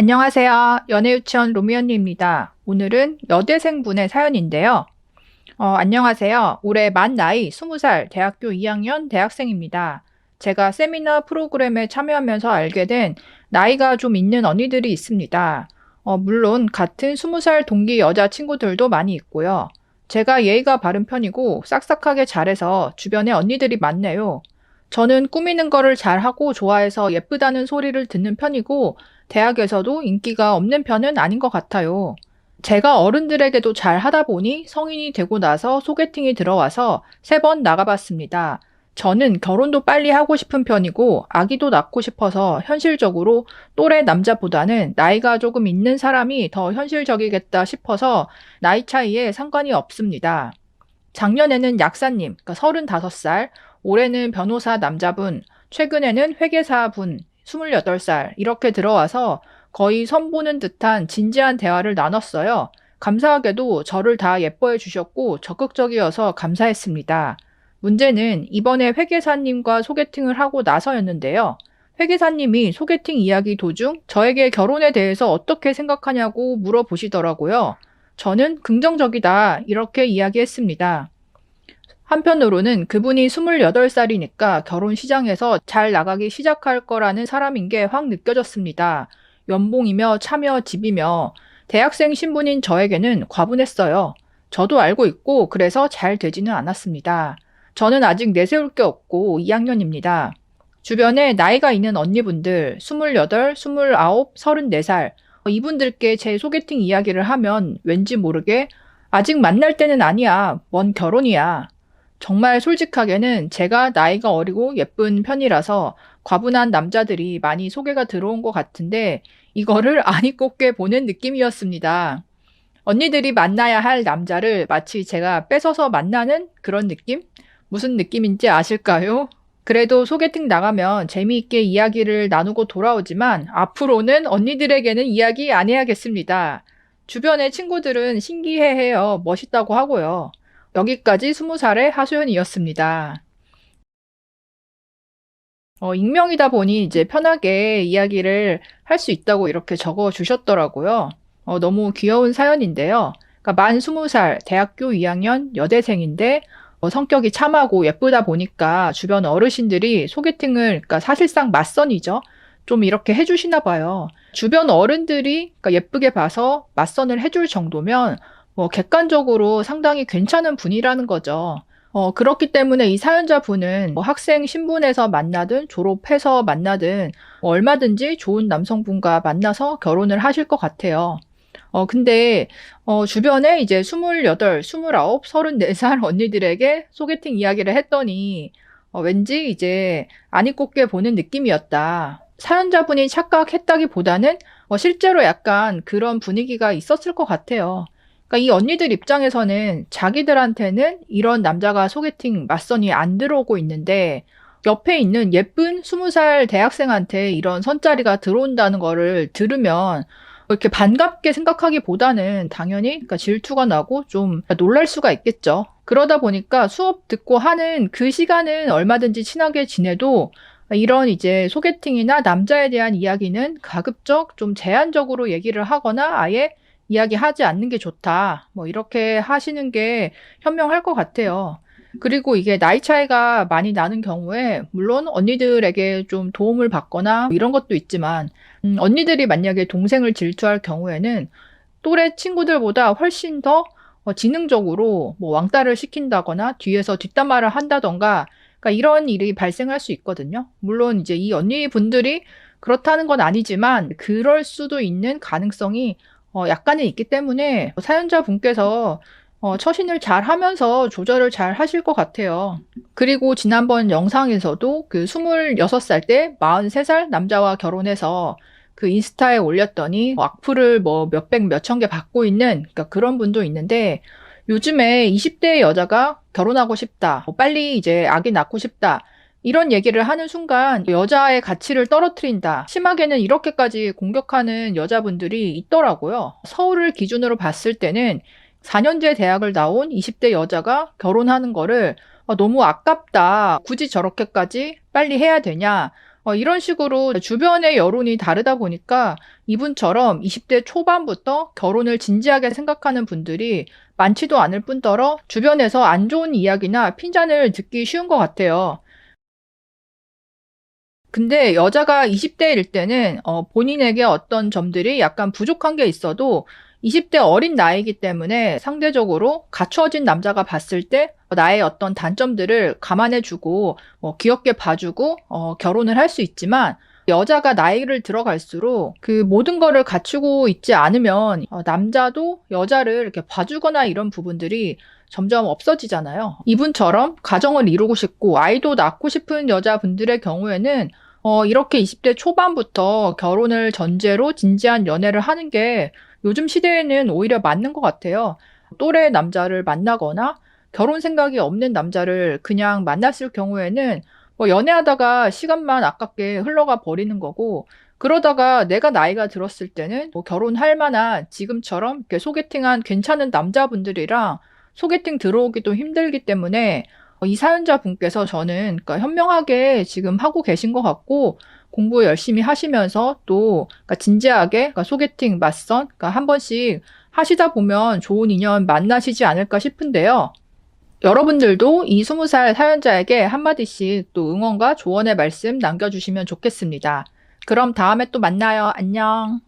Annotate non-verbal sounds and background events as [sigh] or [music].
안녕하세요. 연애유치원 로미언니입니다. 오늘은 여대생 분의 사연인데요. 어, 안녕하세요. 올해 만 나이 20살 대학교 2학년 대학생입니다. 제가 세미나 프로그램에 참여하면서 알게 된 나이가 좀 있는 언니들이 있습니다. 어, 물론 같은 20살 동기 여자 친구들도 많이 있고요. 제가 예의가 바른 편이고 싹싹하게 잘해서 주변에 언니들이 많네요. 저는 꾸미는 거를 잘하고 좋아해서 예쁘다는 소리를 듣는 편이고 대학에서도 인기가 없는 편은 아닌 것 같아요. 제가 어른들에게도 잘 하다 보니 성인이 되고 나서 소개팅이 들어와서 세 번 나가봤습니다. 저는 결혼도 빨리 하고 싶은 편이고 아기도 낳고 싶어서 현실적으로 또래 남자보다는 나이가 조금 있는 사람이 더 현실적이겠다 싶어서 나이 차이에 상관이 없습니다. 작년에는 약사님, 그러니까 35살, 올해는 변호사 남자분, 최근에는 회계사분, 28살 이렇게 들어와서 거의 선보는 듯한 진지한 대화를 나눴어요. 감사하게도 저를 다 예뻐해 주셨고 적극적이어서 감사했습니다. 문제는 이번에 회계사님과 소개팅을 하고 나서였는데요. 회계사님이 소개팅 이야기 도중 저에게 결혼에 대해서 어떻게 생각하냐고 물어보시더라고요. 저는 긍정적이다 이렇게 이야기했습니다. 한편으로는 그분이 28살이니까 결혼 시장에서 잘 나가기 시작할 거라는 사람인 게 확 느껴졌습니다. 연봉이며 차며 집이며 대학생 신분인 저에게는 과분했어요. 저도 알고 있고 그래서 잘 되지는 않았습니다. 저는 아직 내세울 게 없고 2학년입니다. 주변에 나이가 있는 언니분들 28, 29, 34살 이분들께 제 소개팅 이야기를 하면 왠지 모르게 아직 만날 때는 아니야. 먼 결혼이야. 정말 솔직하게는 제가 나이가 어리고 예쁜 편이라서 과분한 남자들이 많이 소개가 들어온 것 같은데 이거를 [laughs] 아니 꼽게 보는 느낌이었습니다. 언니들이 만나야 할 남자를 마치 제가 뺏어서 만나는 그런 느낌? 무슨 느낌인지 아실까요? 그래도 소개팅 나가면 재미있게 이야기를 나누고 돌아오지만 앞으로는 언니들에게는 이야기 안 해야겠습니다. 주변의 친구들은 신기해해요. 멋있다고 하고요. 여기까지 20살의 하소연이었습니다. 어, 익명이다 보니 이제 편하게 이야기를 할 수 있다고 이렇게 적어 주셨더라고요. 어, 너무 귀여운 사연인데요. 그러니까 만 20살, 대학교 2학년 여대생인데 어, 성격이 참하고 예쁘다 보니까 주변 어르신들이 소개팅을, 그러니까 사실상 맞선이죠. 좀 이렇게 해주시나 봐요. 주변 어른들이 그러니까 예쁘게 봐서 맞선을 해줄 정도면 뭐 객관적으로 상당히 괜찮은 분이라는 거죠. 어, 그렇기 때문에 이 사연자분은 뭐 학생 신분에서 만나든 졸업해서 만나든 뭐 얼마든지 좋은 남성분과 만나서 결혼을 하실 것 같아요. 어, 근데, 어, 주변에 이제 28, 29, 34살 언니들에게 소개팅 이야기를 했더니, 어, 왠지 이제 아니 꼽게 보는 느낌이었다. 사연자분이 착각했다기 보다는 어, 실제로 약간 그런 분위기가 있었을 것 같아요. 그러니까 이 언니들 입장에서는 자기들한테는 이런 남자가 소개팅 맞선이 안 들어오고 있는데 옆에 있는 예쁜 20살 대학생한테 이런 선자리가 들어온다는 거를 들으면 이렇게 반갑게 생각하기보다는 당연히 그러니까 질투가 나고 좀 놀랄 수가 있겠죠. 그러다 보니까 수업 듣고 하는 그 시간은 얼마든지 친하게 지내도 이런 이제 소개팅이나 남자에 대한 이야기는 가급적 좀 제한적으로 얘기를 하거나 아예 이야기하지 않는 게 좋다. 뭐 이렇게 하시는 게 현명할 것 같아요. 그리고 이게 나이 차이가 많이 나는 경우에 물론 언니들에게 좀 도움을 받거나 이런 것도 있지만 음, 언니들이 만약에 동생을 질투할 경우에는 또래 친구들보다 훨씬 더 어, 지능적으로 뭐 왕따를 시킨다거나 뒤에서 뒷담화를 한다던가 그러니까 이런 일이 발생할 수 있거든요. 물론 이제 이 언니 분들이 그렇다는 건 아니지만 그럴 수도 있는 가능성이 어, 약간은 있기 때문에 사연자 분께서 어, 처신을 잘 하면서 조절을 잘 하실 것 같아요. 그리고 지난번 영상에서도 그 26살 때 43살 남자와 결혼해서 그 인스타에 올렸더니 악플을 뭐 몇백 몇천 개 받고 있는 그러니까 그런 분도 있는데 요즘에 20대 여자가 결혼하고 싶다. 뭐 빨리 이제 아기 낳고 싶다. 이런 얘기를 하는 순간 여자의 가치를 떨어뜨린다. 심하게는 이렇게까지 공격하는 여자분들이 있더라고요. 서울을 기준으로 봤을 때는 4년제 대학을 나온 20대 여자가 결혼하는 거를 어, 너무 아깝다. 굳이 저렇게까지 빨리 해야 되냐. 어, 이런 식으로 주변의 여론이 다르다 보니까 이분처럼 20대 초반부터 결혼을 진지하게 생각하는 분들이 많지도 않을 뿐더러 주변에서 안 좋은 이야기나 핀잔을 듣기 쉬운 것 같아요. 근데 여자가 20대일 때는 어, 본인에게 어떤 점들이 약간 부족한 게 있어도 20대 어린 나이이기 때문에 상대적으로 갖추어진 남자가 봤을 때 나의 어떤 단점들을 감안해주고 어, 귀엽게 봐주고 어, 결혼을 할 수 있지만 여자가 나이를 들어갈수록 그 모든 거를 갖추고 있지 않으면 어, 남자도 여자를 이렇게 봐주거나 이런 부분들이 점점 없어지잖아요. 이분처럼 가정을 이루고 싶고 아이도 낳고 싶은 여자분들의 경우에는 어, 이렇게 20대 초반부터 결혼을 전제로 진지한 연애를 하는 게 요즘 시대에는 오히려 맞는 것 같아요. 또래 남자를 만나거나 결혼 생각이 없는 남자를 그냥 만났을 경우에는 뭐 연애하다가 시간만 아깝게 흘러가 버리는 거고 그러다가 내가 나이가 들었을 때는 뭐 결혼할 만한 지금처럼 소개팅한 괜찮은 남자분들이랑 소개팅 들어오기도 힘들기 때문에 어, 이 사연자 분께서 저는 그러니까 현명하게 지금 하고 계신 것 같고 공부 열심히 하시면서 또 그러니까 진지하게 그러니까 소개팅 맞선 그러니까 한 번씩 하시다 보면 좋은 인연 만나시지 않을까 싶은데요. 여러분들도 이 20살 사연자에게 한마디씩 또 응원과 조언의 말씀 남겨주시면 좋겠습니다. 그럼 다음에 또 만나요. 안녕.